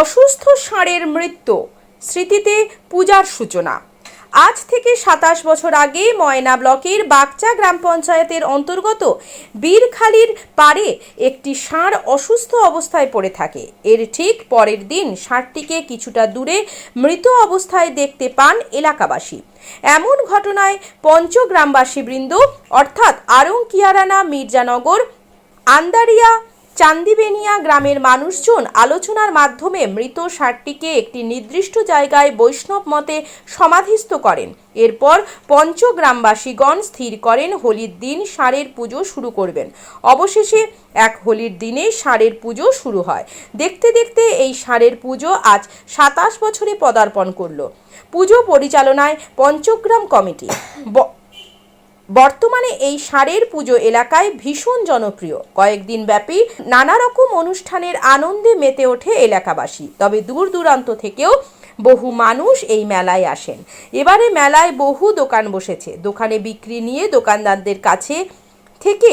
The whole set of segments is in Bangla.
অসুস্থ ষাঁড়ের মৃত্যু, স্মৃতিতে পূজার সূচনা। আজ থেকে সাতাশ বছর আগে ময়না ব্লকের বাগচা গ্রাম পঞ্চায়েতের অন্তর্গত বীরখালির পাড়ে একটি ষাঁড় অসুস্থ অবস্থায় পড়ে থাকে। এর ঠিক পরের দিন ষাঁড়টিকে কিছুটা দূরে মৃত অবস্থায় দেখতে পান এলাকাবাসী। এমন ঘটনায় পঞ্চগ্রামবাসী বৃন্দ অর্থাৎ আরংকিয়ারানা মির্জানগর, আন্দারিয়া চান্দিবেনিয়া গ্রামের মানুষজন আলোচনার মাধ্যমে মৃত ষাটটিকে একটি নির্দিষ্ট জায়গায় বৈষ্ণব মতে সমাধিস্থ করেন। এরপর পঞ্চগ্রামবাসীগণ স্থির করেন, হোলির দিন ষাঁড়ের পুজো শুরু করবেন। অবশেষে এক হোলির দিনে ষাঁড়ের পুজো শুরু হয়। দেখতে দেখতে এই ষাঁড়ের পুজো আজ সাতাশ বছরে পদার্পণ করল। পুজো পরিচালনায় পঞ্চগ্রাম কমিটি। বর্তমানে এই ষাঁড়ের পুজো এলাকায় ভীষণ জনপ্রিয়। কয়েকদিন ব্যাপী নানা রকম অনুষ্ঠানের আনন্দে মেতে ওঠে এলাকাবাসী। তবে দূর দূরান্ত থেকেও বহু মানুষ এই মেলায় আসেন। এবারে মেলায় বহু দোকান বসেছে। দোকানে বিক্রি নিয়ে দোকানদারদের কাছে থেকে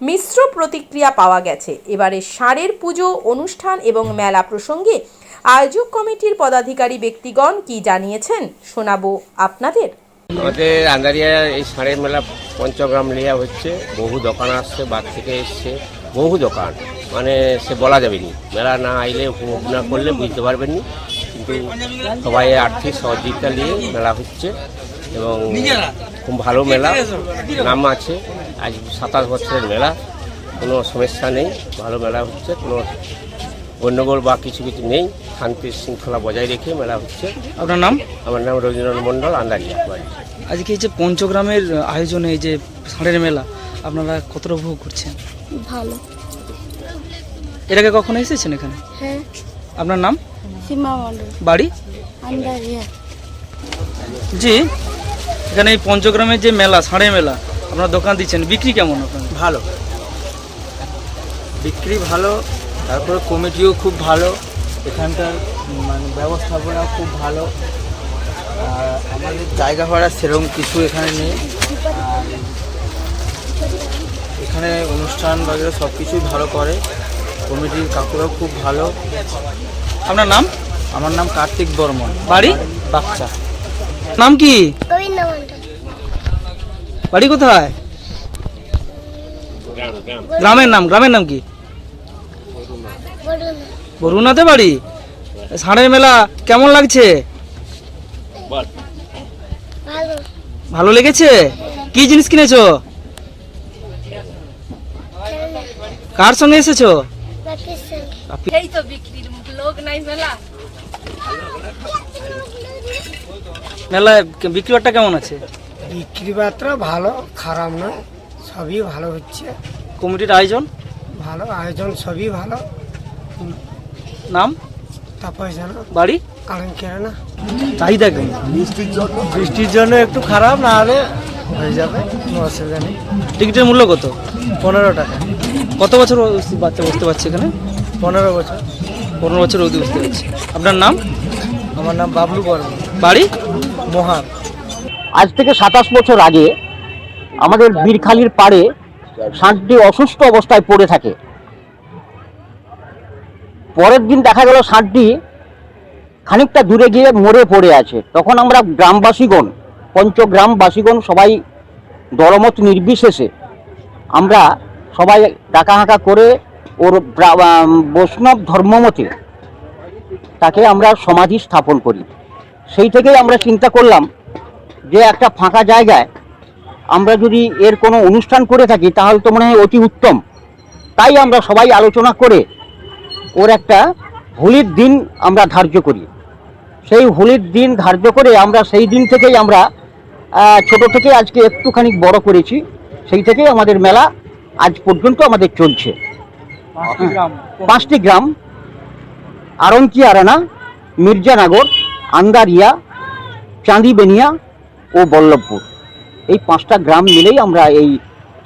মিশ্র প্রতিক্রিয়া পাওয়া গেছে। এবারে ষাঁড়ের পুজো, অনুষ্ঠান এবং মেলা প্রসঙ্গে আয়োজক কমিটির পদাধিকারী ব্যক্তিগণ কি জানিয়েছেন শোনাবো আপনাদের। আমাদের আন্দারিয়া এই ষাঁড়ের মেলা পঞ্চগ্রাম লিয়া হচ্ছে বহু দোকান আসছে বাদ থেকে এসছে বহু দোকান। মানে সে বলা যাবে নি। মেলা না আইলে উপভোগ না করলে বুঝতে পারবেন নি। কিন্তু সবাই আর্থিক সহযোগিতা নিয়ে মেলা হচ্ছে এবং খুব ভালো মেলা নাম আছে। আজ সাতাশ বছরের মেলা কোনো সমস্যা নেই ভালো মেলা হচ্ছে কোনো গণ্ডগোল বা কিছু কিছু নেই। শান্তি শৃঙ্খলা বজায় রেখে মেলা হচ্ছে। আপনার নাম? আমার নাম রবীন্দ্রনাথ মণ্ডল আন্দারিয়া। বাড়ি আজকে এই যে পঞ্চগ্রামের আয়োজনে এই যে ষাঁড়ের মেলা আপনারা কতটা উপভোগ করছেন? ভালো। এর আগে কখনো এসেছেন এখানে? হ্যাঁ। আপনার নাম? সীমা মণ্ডল। বাড়ি? জি এখানে এই পঞ্চগ্রামের যে মেলা ষাঁড়ের মেলা আপনার দোকান দিচ্ছেন বিক্রি কেমন আপনার ভালো। বিক্রি ভালো তারপরে কমিটিও খুব ভালো এখানকার মানে ব্যবস্থাপনা খুব ভালো। আমাদের জায়গা ভাড়া সেরকম কিছু এখানে নেই। এখানে অনুষ্ঠান বাগেরা সব কিছুই ভালো করে। কমিটির কাকুরাও খুব ভালো। আপনার নাম? আমার নাম কার্তিক বর্মন। বাড়ি? বাচ্চা নাম কি? বাড়ি কোথায়? গ্রামের নাম গ্রামের নাম কি? বরুণাতে বাড়ি? ষাঁড়ের মেলা কেমন লাগছে ভালো ভালো লেগেছে? কি জিনিস কিনেছো? কার সঙ্গে এসেছ? বাকির এই তো বিক্রির লোক নাই মেলা। মেলায় বিক্রি বাট্টা কেমন আছে? বিক্রি বার্তা ভালো খারাপ নয় সবই ভালো হচ্ছে। কমিটির আয়োজন? ভালো আয়োজন সবই ভালো। নাম? বাড়ি? চাহিদা কেমন বৃষ্টির জন্য একটু খারাপ না হলে হয়ে যাবে কোনো অসুবিধা নেই। টিকিটের মূল্য কত? পনেরো টাকা। কত বছর ও- বাচ্চা বসতে পারছে এখানে? পনেরো বছর। পনেরো বছর অবধি বসতে পারছে। আপনার নাম? আমার নাম বাবলু বর্মন। বাড়ি? মহান। আজ থেকে সাতাশ বছর আগে আমাদের বীরখালির পাড়ে ষাঁড়টি অসুস্থ অবস্থায় পড়ে থাকে। পরের দিন দেখা গেল ষাঁড়টি খানিকটা দূরে গিয়ে মরে পড়ে আছে। তখন আমরা গ্রামবাসীগণ পঞ্চগ্রামবাসীগণ সবাই দলমত নির্বিশেষে আমরা সবাই ডাকা হাঁকা করে ওর বৈষ্ণব ধর্মমতে তাকে আমরা সমাধি স্থাপন করি। সেই থেকেই আমরা চিন্তা করলাম যে একটা ফাঁকা জায়গায় আমরা যদি এর কোনো অনুষ্ঠান করে থাকি তাহলে তো মনে হয় অতি উত্তম। তাই আমরা সবাই আলোচনা করে ওর একটা হোলির দিন আমরা ধার্য করি। সেই হোলির দিন ধার্য করে আমরা সেই দিন থেকেই আমরা ছোট থেকে আজকে একটুখানি বড় করেছি সেই থেকেই আমাদের মেলা আজ পর্যন্ত আমাদের চলছে। পাঁচটি গ্রাম। আরঙ্কি আরানা মির্জানগর আন্দারিয়া চাঁদিবেনিয়া ও বল্লভপুর। এই পাঁচটা গ্রাম মিলেই আমরা এই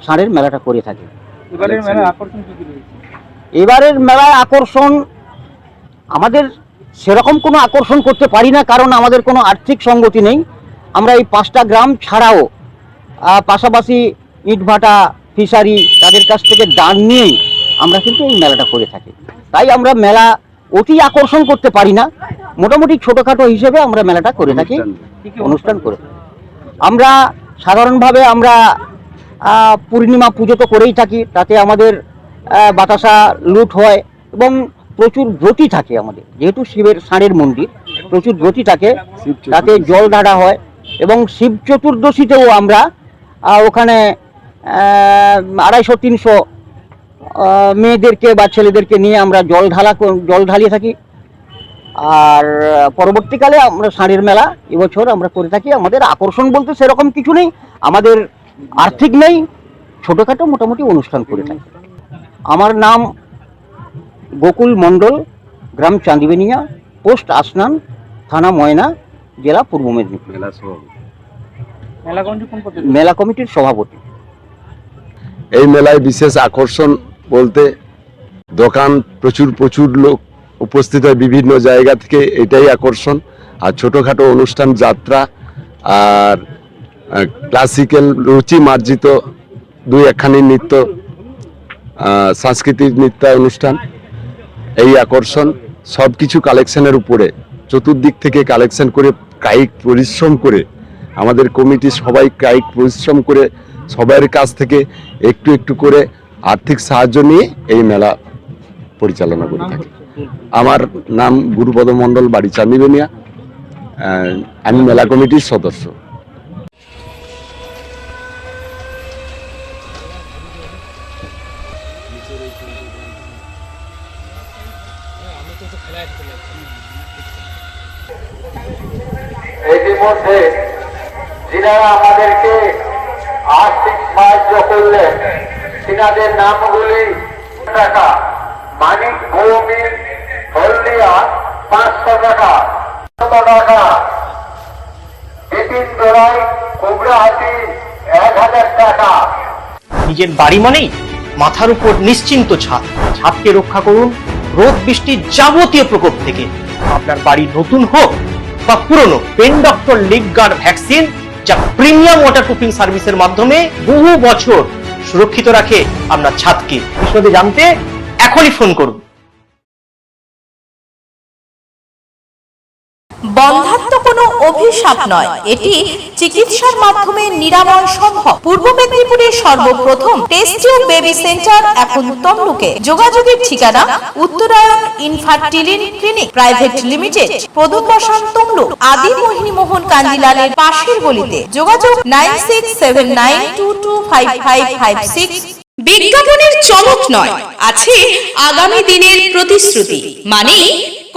ষাঁড়ের মেলাটা করে থাকি। এবারের মেলায় আকর্ষণ আমাদের সেরকম কোনো আকর্ষণ করতে পারি না কারণ আমাদের কোনো আর্থিক সঙ্গতি নেই। আমরা এই পাঁচটা গ্রাম ছাড়াও পাশাপাশি ইটভাটা ফিশারি তাদের কাছ থেকে দান নিয়েই আমরা কিন্তু এই মেলাটা করে থাকি। তাই আমরা মেলা অতি আকর্ষণ করতে পারি না। মোটামুটি ছোটোখাটো হিসেবে আমরা মেলাটা করে থাকি অনুষ্ঠান। করে আমরা সাধারণভাবে আমরা পূর্ণিমা পুজো তো করেই থাকি তাতে আমাদের বাতাসা লুট হয় এবং প্রচুর ব্রতী থাকে আমাদের। যেহেতু শিবের ষাঁড়ের মন্দির, প্রচুর ব্রতি থাকে, তাতে জল ঢাড়া হয় এবং শিব চতুর্দশীতেও আমরা ওখানে আড়াইশো, তিনশো মেয়েদেরকে বা ছেলেদেরকে নিয়ে আমরা জল ঢালা জল ঢালিয়ে থাকি। আর পরবর্তীকালে আমরা ষাঁড়ের মেলা এবছর আমরা করে থাকি। আমাদের আকর্ষণ বলতে সেরকম কিছু নেই। আমাদের আর্থিক নেই। ছোটোখাটো মোটামুটি অনুষ্ঠান করে থাকি। আমার নাম গোকুল মণ্ডল গ্রাম চাঁদিবেনিয়া পোস্ট আসনান থানা ময়না জেলা পূর্ব মেদিনীপুর। মেলা কমিটি মেলা কমিটির সভাপতি। এই মেলায় বিশেষ আকর্ষণ বলতে দোকান প্রচুর প্রচুর লোক উপস্থিত হয় বিভিন্ন জায়গা থেকে এটাই আকর্ষণ। আর ছোটোখাটো অনুষ্ঠান যাত্রা আর ক্লাসিক্যাল রুচি মার্জিত দুই একখানি নৃত্য সাংস্কৃতিক নৃত্য অনুষ্ঠান, এই আকর্ষণ সব কিছু কালেকশনের উপরে, চতুর্দিক থেকে কালেকশন করে কায়িক পরিশ্রম করে, আমাদের কমিটি সবাই কায়িক পরিশ্রম করে সবার কাছ থেকে একটু একটু করে আর্থিক সাহায্য নিয়ে এই মেলা পরিচালনা করে থাকি। আমার নাম গুরুপদ মণ্ডল বাড়ি চান্দিবেনিয়া আমি মেলা কমিটির সদস্য। ইতিমধ্যে যিনারা আমাদেরকে আর্থিক সাহায্য করলেন, তিনাদের নামগুলি টাকা মানিক ভৌমিক হলদিয়া, পাঁচশো টাকা টাকা। বিপিন দোলাই কুবরাহাটি এক হাজার টাকা। নিজের বাড়ি মানেই মাথার উপর নিশ্চিন্ত ছাদ। ছাদকে রক্ষা করুন রোদ বৃষ্টির যাবতীয় প্রকোপ থেকে। আপনার বাড়ি নতুন হোক বা পুরনো pen doctor leak guard vaccine যা প্রিমিয়াম ওয়াটার প্রুফিং সার্ভিসের মাধ্যমে বহু বছর সুরক্ষিত রাখে আপনার ছাদকে। বিশদে জানতে এখনই ফোন করুন। বন্ধাত্ম কোনো অভিশাপ নয়। এটি চিকিৎসার মাধ্যমে নিরাময় সম্ভব। পূর্ব সর্বপ্রথম টেস্ট টিউব বেবি সেন্টার এখন তমলুকে। যোগাযোগের ঠিকানা Uttarayan infertility clinic private limited প্রদূপ বসান তমলুক, আদি মোহিনী মোহন কান্দিলালের পাশের গলিতে। যোগাযোগ nine six seven nine two two five five five six. বিজ্ঞাপনের চমক নয়, আছে আগামী দিনের প্রতিশ্রুতি। মানে